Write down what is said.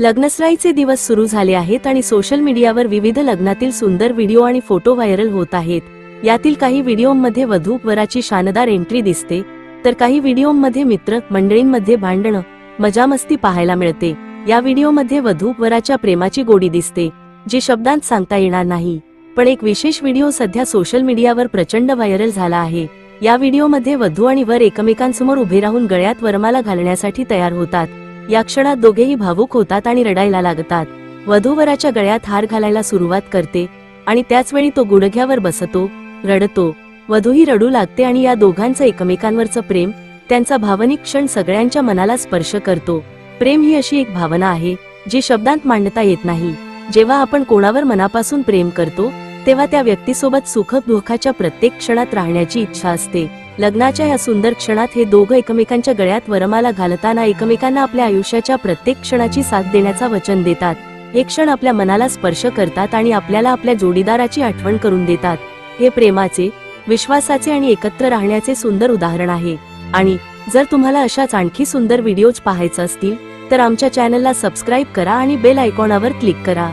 लग्नसराईचे दिवस सुरू झाले आहेत आणि सोशल मीडियावर विविध लग्नातील सुंदर व्हिडिओ आणि फोटो व्हायरल होत आहेत. यातील काही व्हिडिओमध्ये वधू वराची शानदार एंट्री दिसते तर काही व्हिडिओमध्ये मित्र मंडळींमध्ये भांडणं मजामस्ती पाहायला मिळते. या व्हिडिओमध्ये वधू वराच्या प्रेमाची गोडी दिसते जी शब्दांत सांगता येणार नाही. पण एक विशेष व्हिडिओ सध्या सोशल मीडियावर प्रचंड व्हायरल झाला आहे. या व्हिडिओमध्ये वधू आणि वर एकमेकांसमोर उभे राहून गळ्यात वरमाला घालण्यासाठी तयार होतात. या क्षणात दोघेही भावूक होतात आणि रडायला लागतात. वधूवराच्या गळ्यात हार घालायला सुरुवात करते आणि त्याच वेळी तो गुडघ्यावर बसतो रडतो. वधूही रडू लागते आणि या दोघांचं एकमेकांवरचं प्रेम त्यांचा भावनिक क्षण सगळ्यांच्या मनाला स्पर्श करतो. प्रेम ही अशी एक भावना आहे जी शब्दांत मांडता येत नाही. जेव्हा आपण कोणावर मनापासून प्रेम करतो तेव्हा त्या व्यक्तीसोबत सुख दुःखाच्या प्रत्येक क्षणात राहण्याची इच्छा असते. लग्नाच्या या सुंदर क्षणात हे दोघं एकमेकांच्या गळ्यात वरमाला घालताना एकमेकांना आपल्या आयुष्याच्या प्रत्येक क्षणाची साथ देण्याचा वचन देतात. हे क्षण आपल्या मनाला स्पर्श करतात आणि आपल्याला आपल्या जोडीदाराची आठवण करून देतात. हे प्रेमाचे विश्वासाचे आणि एकत्र राहण्याचे सुंदर उदाहरण आहे. आणि जर तुम्हाला अशाच आणखी सुंदर व्हिडिओज पाहायचे असतील तर आमच्या चॅनलला सबस्क्राईब करा आणि बेल आयकॉनावर क्लिक करा.